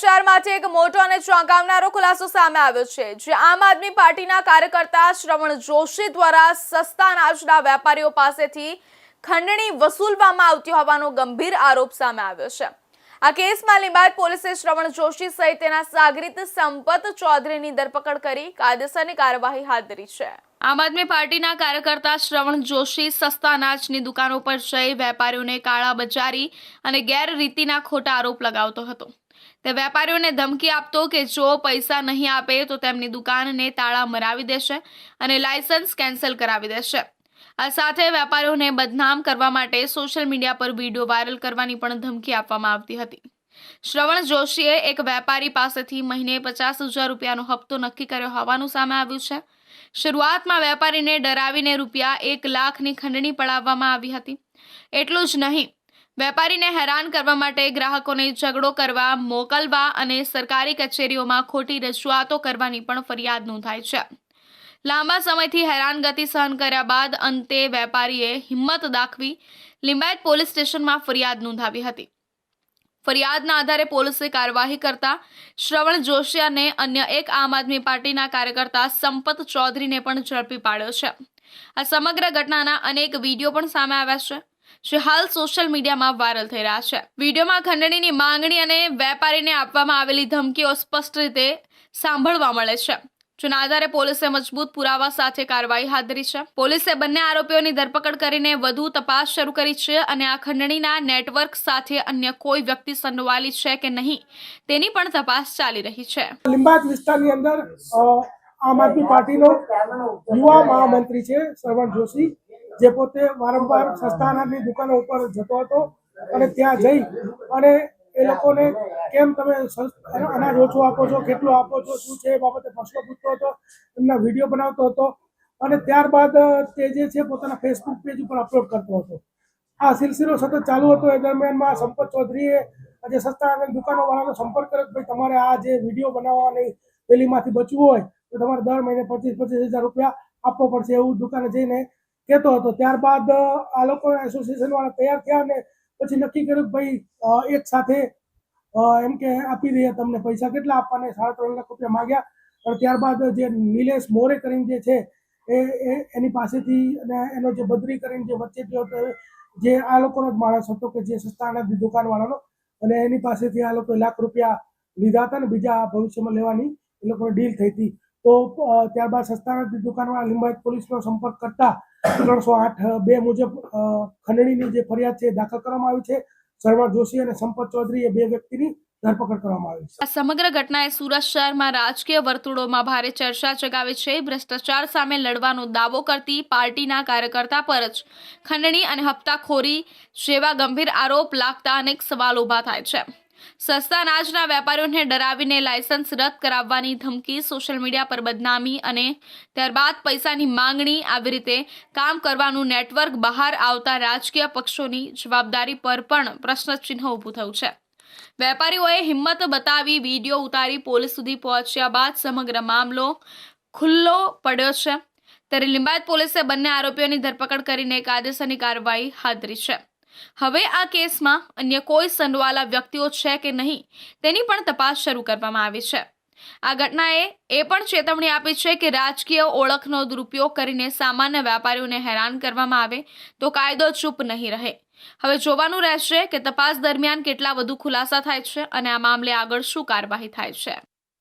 શહેરમાંથી એક મોટો અને ચોંકાવનારો ખુલાસો સામે આવ્યો છે, જે આમ આદમી પાર્ટીના કાર્યકર્તા શ્રવણ જોશી દ્વારા સસ્તા વેપારીઓ પાસેથી ખંડણી વસૂલવામાં આવતી હોવાનો ગંભીર આરોપ સામે આવ્યો છે. આ કેસમાં લીંબાયત પોલીસે શ્રવણ જોશી સહિત તેના સાગરીત સંપત ચૌધરીની ધરપકડ કરી કાયદેસરની કાર્યવાહી હાથ ધરી છે. આમ આદમી પાર્ટીના કાર્યકર્તા શ્રવણ જોશી સસ્તા અનાજની દુકાનો પર જઈ વેપારીઓને કાળા બજારી અને ગેરરીતિના ખોટા આરોપ લગાવતો હતો. તે વેપારીઓને ધમકી આપતો કે જો પૈસા નહીં આપે તો તેમની દુકાનને તાળા મરાવી દેશે અને લાયસન્સ કેન્સલ કરાવી દેશે. આ સાથે વેપારીઓને બદનામ કરવા માટે સોશિયલ મીડિયા પર વીડિયો વાયરલ કરવાની પણ ધમકી આપવામાં આવતી હતી. શ્રવણ જોશીએ એક વેપારી પાસેથી મહિને પચાસ હજાર રૂપિયાનો હપ્તો નક્કી કર્યો હોવાનું સામે આવ્યું છે. શરૂઆતમાં વેપારીને ડરાવીને રૂપિયા એક લાખની ખંડણી પડાવવામાં આવી હતી. એટલું જ નહીં વેપારીને હેરાન કરવા માટે ગ્રાહકોને ઝઘડો કરવા, મોકલવા અને સરકારી કચેરીઓમાં ખોટી રજૂઆતો કરવાની પણ ફરિયાદ નોંધાઈ છે. લાંબા સમયથી હેરાનગતિ સહન કર્યા બાદ અંતે વેપારીએ હિંમત દાખવી લિંબાયત પોલીસ સ્ટેશનમાં ફરિયાદ નોંધાવી હતી. ફરિયાદના આધારે પોલીસે કાર્યવાહી કરતા શ્રવણ જોશી અને અન્ય એક આમ આદમી પાર્ટીના કાર્યકર્તા સંપત ચૌધરીને પણ ઝડપી પાડ્યો છે. આ સમગ્ર ઘટનાના અનેક વીડિયો પણ સામે આવ્યા છે. જે હાલ સોશિયલ મીડિયામાં વાયરલ થઈ રહ્યા છે. વિડીયોમાં ખંડણીની માંગણી અને વેપારીને આપવામાં આવેલી ધમકીઓ સ્પષ્ટ રીતે સાંભળવા મળે છે. જેના આધારે પોલીસે મજબૂત પુરાવા સાથે કાર્યવાહી હાથ ધરી છે. પોલીસે બંને આરોપીઓની ધરપકડ કરીને વધુ તપાસ શરૂ કરી છે અને આ ખંડણીના નેટવર્ક સાથે અન્ય કોઈ વ્યક્તિ સંડોવાયેલી છે કે નહીં, તેની પણ તપાસ ચાલી રહી છે. લીંબાયત વિસ્તારની અંદર આમ આદમી પાર્ટીનો યુવા મહામંત્રી છે શ્રવણ જોશી. જે પોતે વારંવાર સસ્તાનાની દુકાનો ઉપર જતો હતો અને ત્યાં જઈ અને એ લોકોને કેમ તમે અનાજ ઓછું આપો છો, કેટલું આપો છો, શું છે એ બાબતે પ્રશ્નો પૂછતો હતો, એમના વીડિયો બનાવતો હતો અને ત્યારબાદ તે જે છે પોતાના ફેસબુક પેજ ઉપર અપલોડ કરતો હતો. આ સિલસિલો સતત ચાલુ હતો. એ દરમિયાનમાં સંપત ચૌધરીએ આજે સસ્તા અને દુકાનો વાળાનો સંપર્ક કર્યો ભાઈ તમારે આ જે વીડિયો બનાવવાની પેલીમાંથી બચવું હોય તો તમારે દર મહિને પચીસ પચીસ હજાર રૂપિયા આપવો પડશે એવું દુકાને જઈને કહેતો હતો. ત્યારબાદ આ લોકો એસોસિએશન વાળા તૈયાર થયા અને પછી નક્કી કર્યું કે ભાઈ એક સાથે એમ કે આપી દઈએ તમને પૈસા કેટલા આપવાને સાડા ત્રણ લાખ રૂપિયા માગ્યા. અને ત્યારબાદ જે નિલેશ મોરે કરીને જે છે, એ એની પાસેથી અને એનો જે બદરી કરીને જે વચ્ચે હતો, જે આ લોકોનો જ માણસ હતો કે જે સસ્તા અનાજની દુકાનવાળાનો. અને એની પાસેથી આ લોકોએ લાખ રૂપિયા લીધા હતા ને બીજા ભવિષ્યમાં લેવાની, એ લોકોની ડીલ થઈ હતી. તો ત્યારબાદ સસ્તા અનાજની દુકાનવાળા લિંબાયત પોલીસનો સંપર્ક કરતા ત્રણસો આઠ બે મુજબ ખંડણીની જે ફરિયાદ છે દાખલ કરવામાં આવી છે. શર્મા જોશી અને સંપત ચૌધરી એ બે વ્યક્તિની ધરપકડ કરવામાં આવી છે. આ સમગ્ર ઘટનાએ સુરત શહેરમાં રાજકીય વર્તુળોમાં ભારે ચર્ચા જગાવી છે. ભ્રષ્ટાચાર સામે લડવાનો દાવો કરતી પાર્ટીના કાર્યકર્તા પર જ ખંડણી અને હપ્તાખોરી જેવા ગંભીર આરોપ લાગતા અનેક સવાલ ઊભા થાય છે. સસ્તા અનાજના વેપારીઓને ડરાવીને લાયસન્સ રદ કરાવવાની ધમકી, સોશિયલ મીડિયા પર બદનામી અને ત્યારબાદ પૈસાની માંગણી આવી રીતે કામ કરવાનું નેટવર્ક બહાર આવતા રાજકીય પક્ષોની જવાબદારી પર પણ પ્રશ્નચિહ્ન ઊભું થયું છે. વેપારીઓએ હિંમત બતાવી વીડિયો ઉતારી પોલીસ સુધી પહોંચ્યા બાદ સમગ્ર મામલો ખુલ્લો પડ્યો છે. ત્યારે લિંબાયત પોલીસે બંને આરોપીઓની ધરપકડ કરીને કાયદેસરની કાર્યવાહી હાથ ધરી છે. હવે આ કેસમાં અન્ય કોઈ સંડવાલા વ્યક્તિઓ છે કે નહીં, તેની પણ તપાસ શરૂ કરવામાં આવી છે. આ ઘટનાએ એ પણ ચેતવણી આપી છે કે રાજકીય ઓળખનો દુરુપયોગ કરીને સામાન્ય વેપારીઓને હેરાન કરવામાં આવે તો કાયદો ચૂપ નહીં રહે. હવે જોવાનું રહેશે કે તપાસ દરમિયાન કેટલા વધુ ખુલાસા થાય છે અને આ મામલે આગળ શું કાર્યવાહી થાય છે.